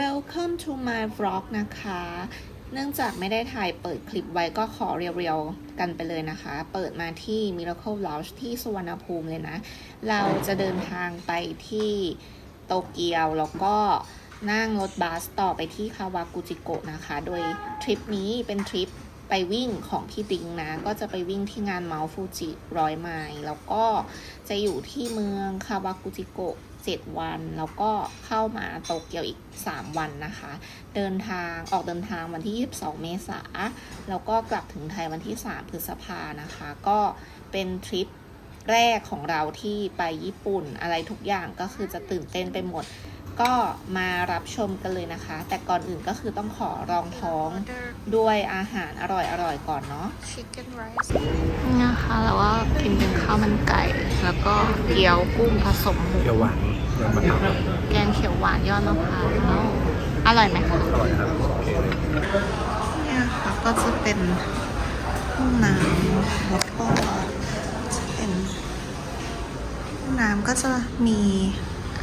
Welcome to my vlog นะคะ เนื่องจากไม่ได้ถ่ายเปิดคลิปไว้ก็ขอเรียวๆ กันไปเลยนะคะ เปิดมาที่ Miracle Lounge ที่สุวรรณภูมิเลยนะ เราจะเดินทางไปที่โตเกียวแล้วก็นั่งรถบัสต่อไปที่คาวากุจิโกะนะคะ โดยทริปนี้เป็นทริปไปวิ่งของพี่ดิงนะ ก็จะไปวิ่งที่งานเมาฟูจิร้อยไมล์แล้วก็จะอยู่ที่เมืองคาวากุจิโกะ 7 วัน แล้วก็เข้ามาโตเกียวอีก 3 วันนะคะ เดินทางออกเดินทางวันที่ 22 เมษาแล้วก็กลับถึงไทยวันที่ 3 พฤษภานะคะ ก็เป็นทริปแรกของเราที่ไปญี่ปุ่น อะไรทุกอย่างก็คือจะตื่นเต้นไปหมด ก็มารับชมกันเลยนะคะ แต่ก่อนอื่นก็คือต้องขอรองท้องด้วยอาหารอร่อยๆก่อนเนาะ chicken rice นะคะแล้วก็กินเป็นข้าวมันไก่ แล้วก็เกี๊ยวกุ้งผสมหมูเขียวหวานยำมะขามแกงเขียวหวานยอดมะพร้าวอร่อยไหมคะอร่อยครับโอเคเลยเนี่ยค่ะก็จะเป็นห้องน้ำแล้วก็จะเป็นห้องน้ำก็จะมี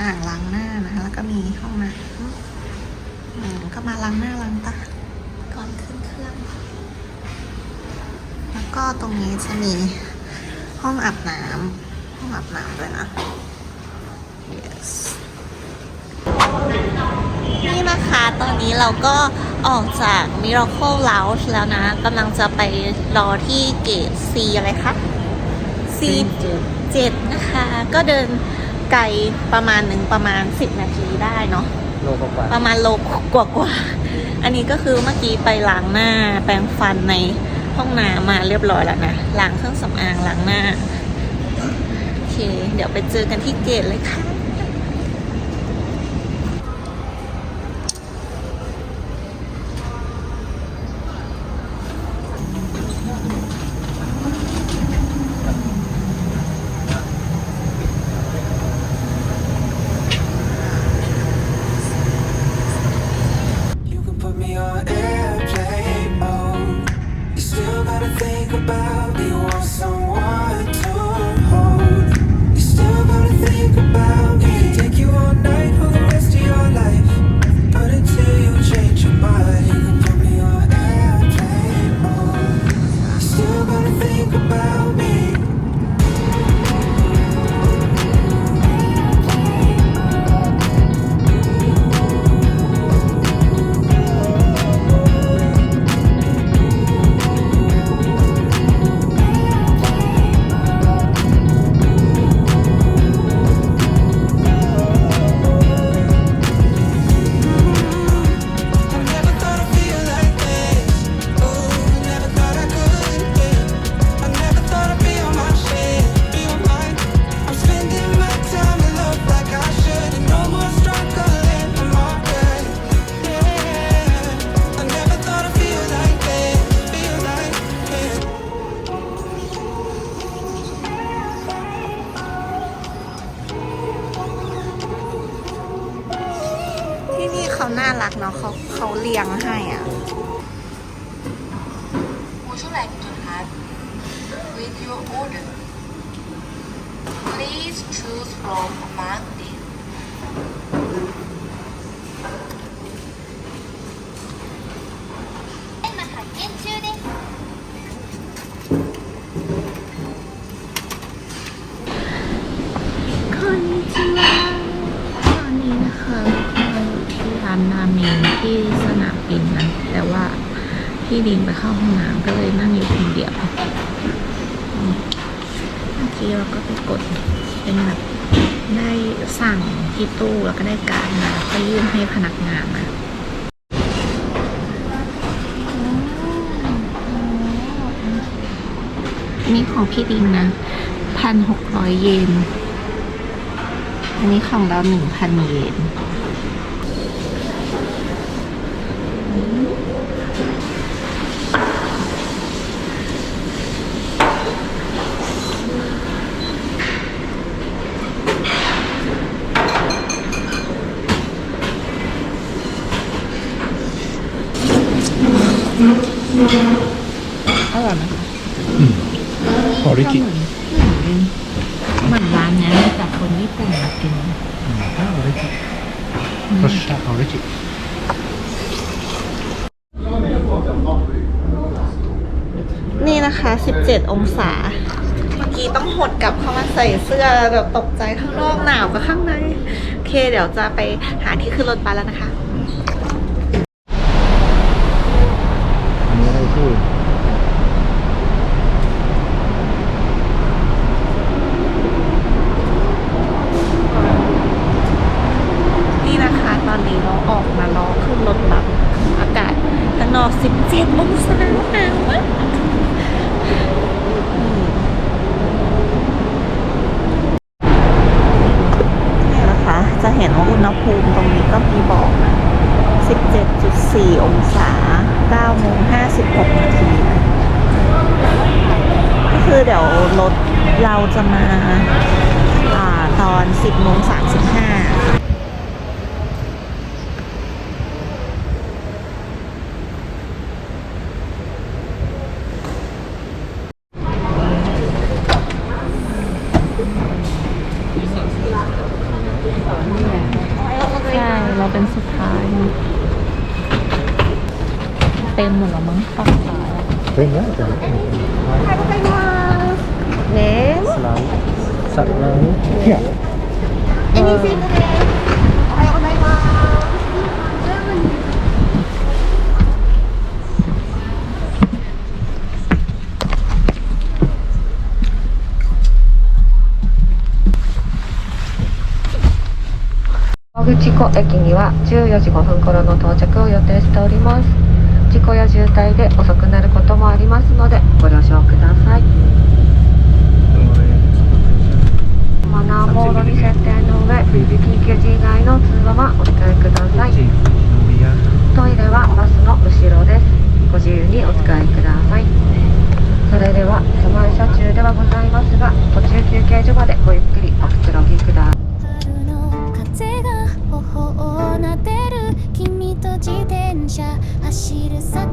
อ่างล้างหน้านะคะแล้วก็มีห้องน้ำอืมก็มาล้างหน้าล้างตาก่อนขึ้นเครื่อง แล้วก็ตรงนี้จะมีห้องอาบน้ำห้องอาบน้ำด้วยนะ yes นี่นะคะตอนนี้เราก็ออกจาก Miracle Lounge แล้วนะกำลังจะไปรอที่เกต C อะไรคะ C 7นะคะ ก็เดิน ไกลประมาณหนึ่งประมาณ 10 นาทีได้เนาะโลกว่าประมาณโลกว่ากว่าๆอันนี้ก็คือเมื่อกี้ไปล้างหน้าแปรงฟันในห้องน้ำมาเรียบร้อยแล้วนะล้างเครื่องสำอางล้างหน้า โอเค เดี๋ยวไปเจอกันที่เกตเลยค่ะ ที่นี่เขาน่ารักเนาะเขาเขาเลี้ยงให้อะ Would you like to have with your order? Please choose from among these. พี่ดินไปเข้าห้องน้ำก็เลยนั่งอยู่คนเดียวเมื่อกี้เราก็ไปกดเป็นแบบได้สั่งที่ตู้แล้วก็ได้การดมาแล้วก็ยื่นให้พนักงานนะอันนี้ของพี่ดินนะพันหกร้อยเยน อันนี้ของเราหนึ่งพันเยน ริกิเหมือนร้านนี้แต่คนญี่ปุ่นมากินข้าวอริกิรสชาติอริกินี่นะคะ 17 องศา เมื่อกี้ต้องหดกลับเข้ามาใส่เสื้อแบบตกใจข้างนอกหนาวกับข้างใน โอเค เดี๋ยวจะไปหาที่ขึ้นรถบัแล้วนะคะ จะมาอาตอน 10โมง35ใช่เราเป็นสุดท้าย เต็มหมดแล้วมั้งฝั่งซ้ายอะเป็นไงแต่เนมสไลด์สัตว์แล้วเนี่ name? 口湖駅には14時5分頃の到着を予定しております事故や渋滞で遅くなることもありますのでご了承くださいマナーモードに設定の上緊急時以外の通話はお控えください。トイレはバスの後ろです。ご自由にお使いください。それでは手前車中ではございますが途中休憩所までごゆっくりおくつろぎください。春の風が頬をなでる君と自転車走る坂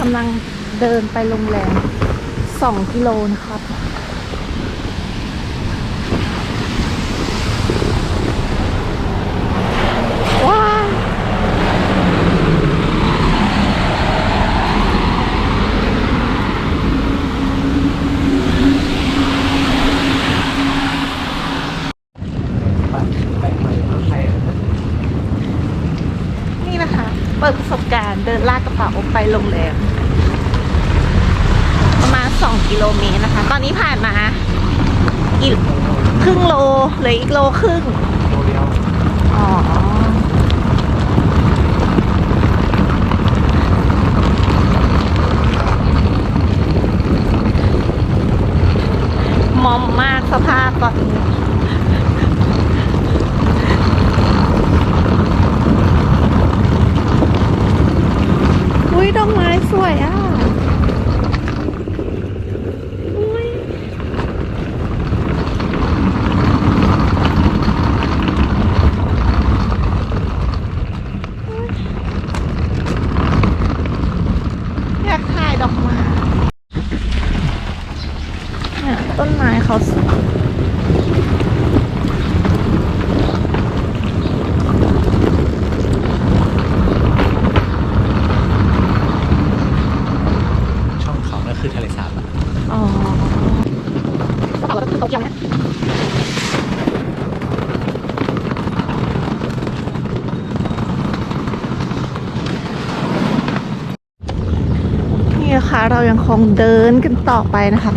กำลังเดินไปโรงแรม2กิโลนะครับ ว้าวนี่นะคะ เปิดประสบการณ์เดินลากกระเป๋า ไปโรงแรมประมาณ 2 กิโลเมตรนะคะ ตอนนี้ผ่านมาอีกครึ่งโลเลยอีกโลครึ่ง โมเดล อ๋อ มอมมากสภาพตอนนี้อุ้ยดอกไม้สวยอะ อุ๊ยอยากถ่ายดอกไม้เนี่ยต้นไม้เขาสวย ช่องเขานั่นคือทะเลสาบอะ อ๋อเราก็คือโตเกียวนะ เรายั งเดินกันต่อไปนะคะ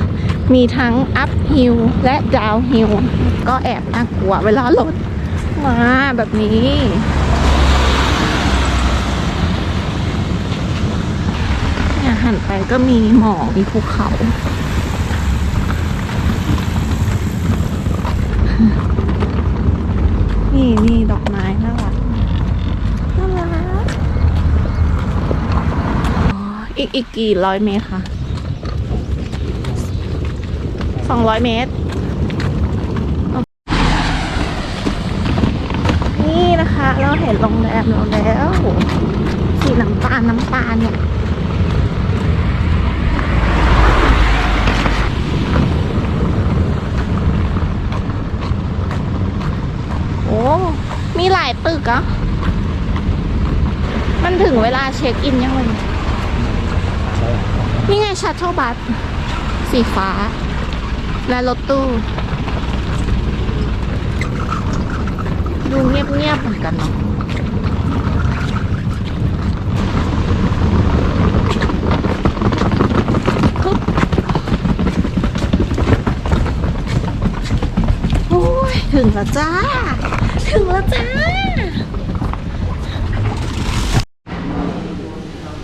มีทั้ง up hill และ down hill ก็แอบน่ากลัวเวลารถมาแบบนี้หันไปก็มีหมอกมีภูเขา นี่นี่ดอกไม้น่ารักน่ารักอีกอีกกี่ร้อยเมตรคะ สองร้อยเมตร นี่นะคะ เราเห็นโรงแรมเราแล้วสีน้ำตาลน้ำตาลเนี่ยโอ้มีหลายตึกอะมันถึงเวลาเช็คอินยังไงนี่ไงชัตเทิลบัสสีฟ้า และรถตู้ ดูเงียบๆเหมือนกันเนาะโอ้ยถึงแล้วจ้า ถึงแล้วจ้า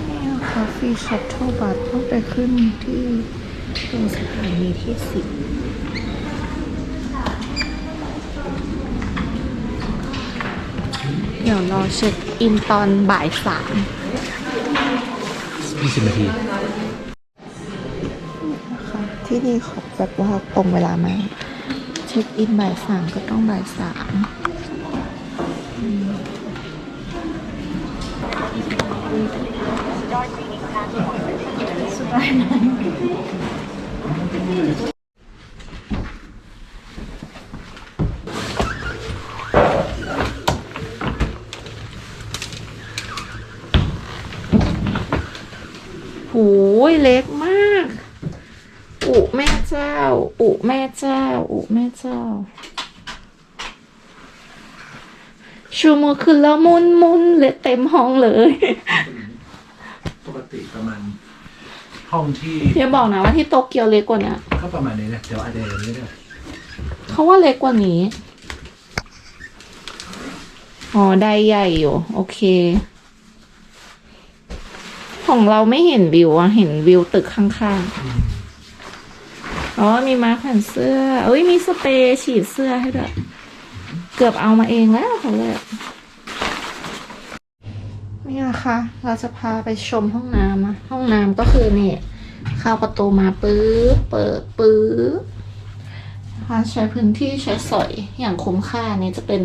นี่คาฟีชัตเทิลบัสต้องไปขึ้นที่ ตรงสถานีที่สิบเดี๋ยวรอเช็คอินตอนบ่ายสาม20นาทีนะคะที่นี่เขาแบบว่าตรงเวลามากเช็คอินบ่ายสามก็ต้องบ่ายสามอืมสบายไหมโหยเล็กมาก อุแม่เจ้า อุแม่เจ้า อุแม่เจ้า ชูมือขึ้นแล้วมุนมุนเลยเต็มห้องเลย ปกติประมาณ ห้องที่อย่าบอกนะว่าที่โตเกียวเล็กกว่านี้ก็ประมาณนี้นะเดี๋ยวอาจจะเห็นเรื่อยเขาว่าเล็กกว่านี้ อ๋อ ได้ใหญ่อยู่ โอเค ของเราไม่เห็นวิวอะเห็นวิวตึกข้างๆ อ๋อ มีมาร์คแผ่นเสื้อเอ้ย มีสเปรย์ฉีดเสื้อให้ด้วย เกือบเอามาเองแล้วเขาเลย นี่นะคะเราจะพาไปชมห้องน้ำนะห้องน้ำก็คือเนี่ยเข้าประตูมาปื๊บเปิดปื๊บนะคะใช้พื้นที่ใช้สอยอย่างคุ้มค่านี่จะเป็น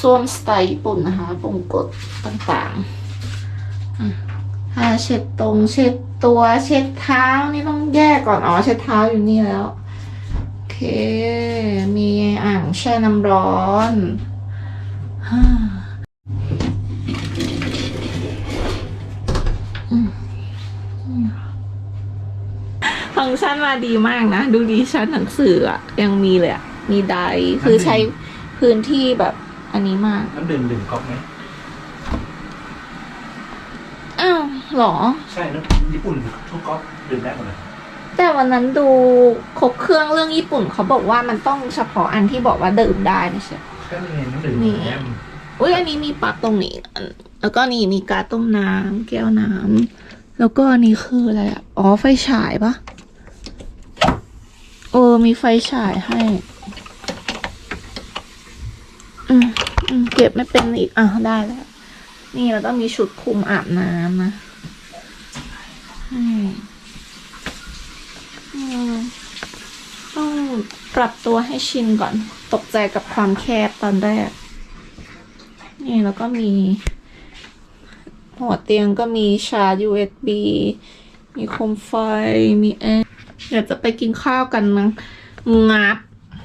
ส้วมสไตล์ญี่ปุ่นนะคะปุ่มกดต่างๆอะถ้าเช็ดตรงเช็ดตัวเช็ดเท้านี่ต้องแยกก่อนอ๋อเช็ดเท้าอยู่นี่แล้วโอเค มีอ่างแช่น้ำร้อนฮ่าอืม ฟังก์ชันมาดีมากนะ ดูดีชั้นหนังสืออะยังมีเลยอะมีไดร์คือใช้พื้นที่แบบอันนี้มากๆน้ำดื่มดื่มก๊อกไหมอ้าวเหรอ ใช่น้ำญี่ปุ่นทุกก๊อกดื่มได้หมดเลยแต่วันนั้นดูครบเครื่องเรื่องญี่ปุ่นเขาบอกว่ามันต้องเฉพาะอันที่บอกว่าดื่มได้ไม่ใช่ก็เลยน้ำดื่มนี่แอมอุ้ยอันนี้มีปลั๊กตรงนี้อันแล้วก็นี่มีการต้มน้ำแก้วน้ำแล้วก็อันนี้คืออะไรอะอ๋อไฟฉายปะ เออ มีไฟฉายให้ อืมอืมเก็บไม่เป็นอีก อะ ได้แล้ว นี่เราต้องมีชุดคลุมอาบน้ำนะต้องปรับตัวให้ชินก่อน ตกใจกับความแคบตอนแรก นี่แล้วก็มี หัวเตียงก็มีชาร์จ USB มีโคมไฟ มีแอร์ เดี๋ยวจะไปกินข้าวกันนะงับ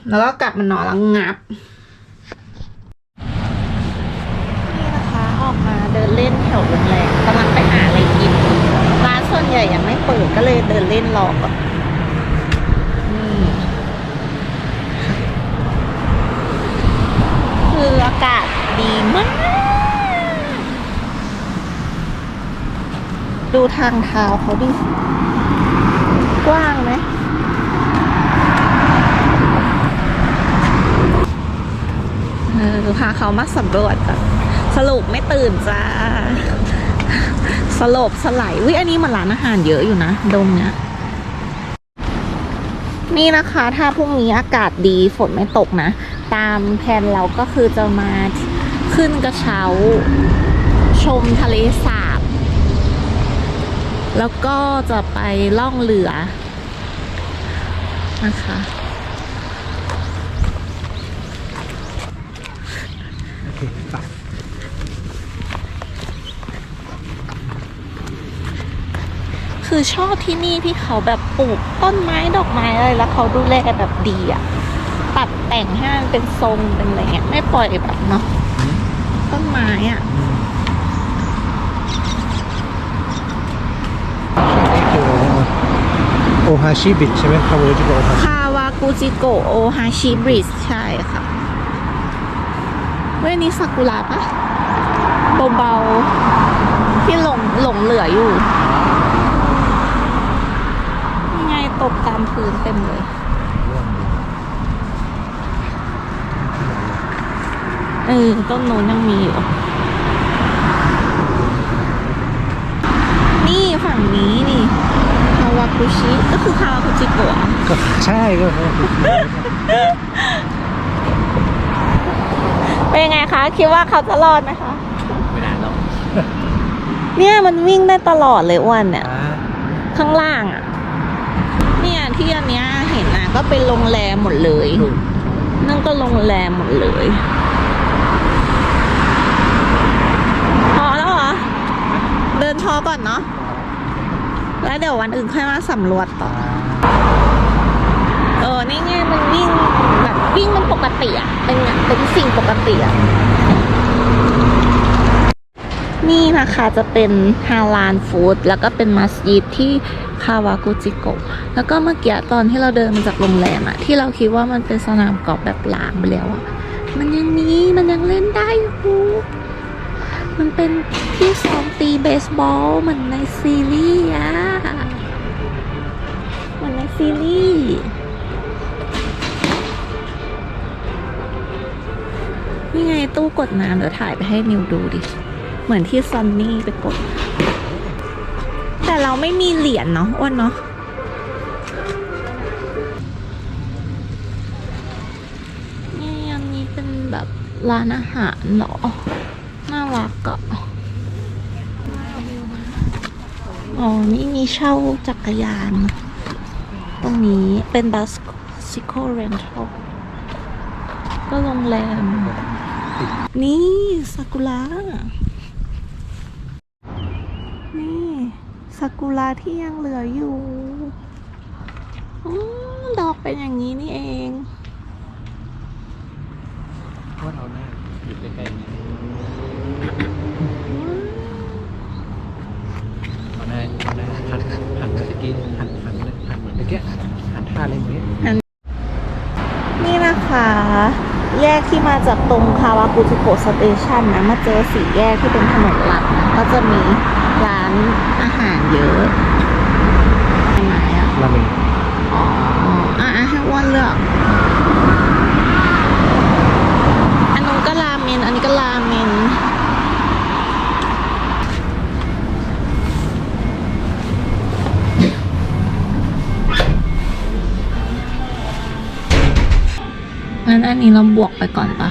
แล้วก็กลับมานอนแล้วงับ นี่นะคะออกมาเดินเล่นแถวโรงแรมกำลังไปหาอะไรกิน ร้านส่วนใหญ่ยังไม่เปิดก็เลยเดินเล่นรอก่อนนี่คืออากาศดีมาก ดูทางเท้าเขาดิ คือพาเขามาสำรวจก่อนสรุปไม่ตื่นจ้าสลบสไลายวิอันนี้มันร้านอาหารเยอะอยู่นะดงเนี้ยนี่นะคะ ถ้าพรุ่งนี้อากาศดีฝนไม่ตกนะ ตามแผนเราก็คือจะมาขึ้นกระเช้า ชมทะเลสาบ แล้วก็จะไปล่องเรือนะคะ โอเคไป คือชอบที่นี่ที่เขาแบบปลูกต้นไม้ดอกไม้อะไรแล้วเขาดูแลแบบดีอะตัดแต่งให้มันเป็นทรงเป็นอะไรเงี้ยไม่ปล่อยแบบเนาะต้นไม้อะนี่คือโอฮาชิบิดใช่ไหมคำว่าที่บอกโอฮาชิคาวากุจิโกโอฮาชิบริสใช่ค่ะเว้ยนี่ซากุระปะเบาๆที่หลงหลงเหลืออยู่นี่ไง ตกตามพื้นเต็มเลยเออต้นโน้นยังมีอยู่ นี่ฝั่งนี้นี่คาวากุชิก็คือคาวากุจิโกะก็ใช่ก็เป็นยังไงคะ คิดว่าเขาจะรอดไหมคะ ไม่นานหรอกเนี่ยมันวิ่งได้ตลอดเลยอ้วนเนี่ยอ่าข้างล่างอะเนี่ย ที่อันเนี้ยเห็นนะก็เป็นโรงแรมหมดเลย นั่นก็โรงแรมหมดเลยพอแล้วเหรอ เดินพอก่อนเนาะแล้วเดี๋ยววันอื่นค่อยมาสำรวจต่อ เออนี่ไงมันวิ่งแบบวิ่งมันปกติอะเป็นอย่างเป็นสิ่งปกติอะนี่นะคะจะเป็นฮาลานฟู้ดแล้วก็เป็นมัสยิดที่ คาวากุจิโกะแล้วก็เมื่อกี้ตอนที่เราเดินมาจากโรงแรมอะที่เราคิดว่ามันเป็นสนามกอล์ฟแบบล้างไปแล้วอะมันยังมีมันยังเล่นได้อยู่มันเป็นที่ซ้อมตีเบสบอลเหมือนในซีรีส์อะเหมือนในซีรีส์นี่ไงตู้กดน้ำเดี๋ยวถ่ายไปให้นิวดูดิ เหมือนที่ซอนนี่ไปกด เราไม่มีเหรียญเนาะอ้วนเนาะนี่อันนี้เป็นแบบร้านอาหารเหรอน่ารักอะอ๋อ นี่มีเช่าจักรยาน ตรงนี้เป็นบัสซิโคเรนทัลก็โรงแรม นี่ซากุระนี่ ซากุระที่ยังเหลืออยู่อ๋อดอกเป็นอย่างนี้นี่เองว่าเราหน้าอยู่ใกล้ๆนี่เอาหน้าเอาหน้าหันหันเมื่อกี้หันหันหันเหมือนเมื่อกี้หันท่าอะไรอย่างเงี้ยนี่นะคะ แยกที่มาจากตรงคาวากุจิโกะสเตชันนะ มาเจอสี่แยกที่เป็นถนนหลักนะก็จะมี ร้านอาหารเยอะไปไหนอะราเมงอ๋ออะอะให้อ้วนเลือก อันนู้นก็ราเมนอันนี้ก็ราเมนงั้นอันนี้เราบวกไปก่อนปะ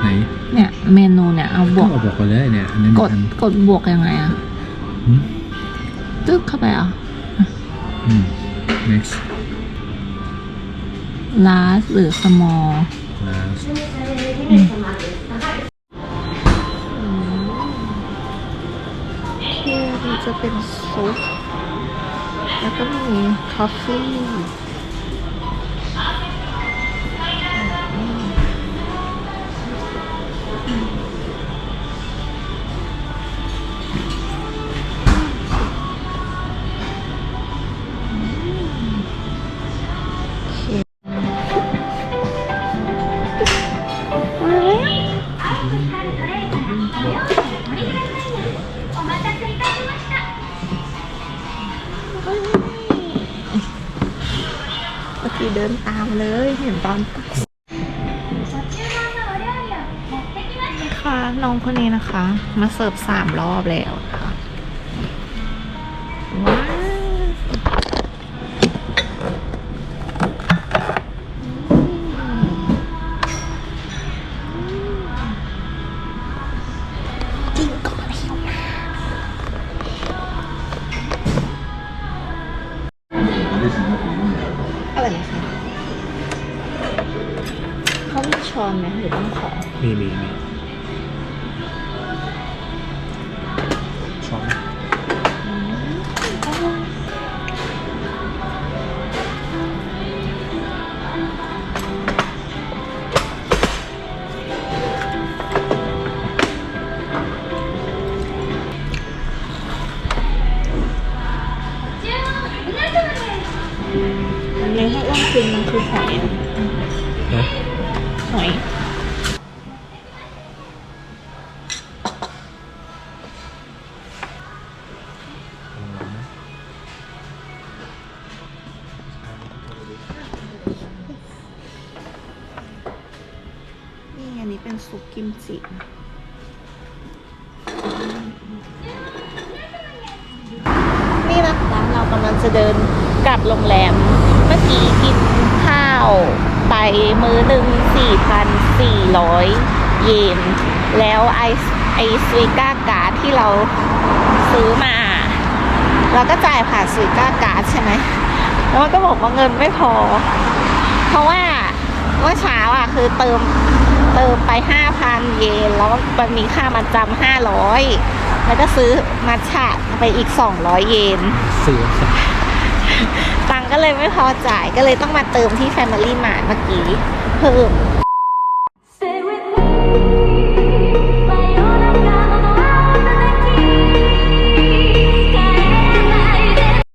ไหนเนี่ย เมนูเนี่ยเอาบวก ก็บอกไปเลยเนี่ยอันนั้นกดกดบวกยังไงอะอืม ตึ๊กเข้าไปอะอืม next large หรือ small last ที่นี่จะเป็นซุปแล้วก็มีคอฟฟี่ เลยเห็นตอนค่ะน้องคนนี้นะคะ มาเสิร์ฟสามรอบแล้ว หอย 4,400 เยน แล้วไอไอสวิก้าการ์ดที่เราซื้อมา เราก็จ่ายผ่านสวิก้าการ์ดใช่ไหม แล้วมันก็บอกว่าเงินไม่พอ เพราะว่าเมื่อเช้าอะคือเติมเติมไปห้าพันเยน แล้วมันมีค่ามาจำห้าร้อยแล้วก็ซื้อมัทฉะไปอีกสองร้อยเยนสี่สิบตังค์ก็เลยไม่พอจ่ายก็เลยต้องมาเติมที่ Family Mart เมื่อกี้เพิ่ม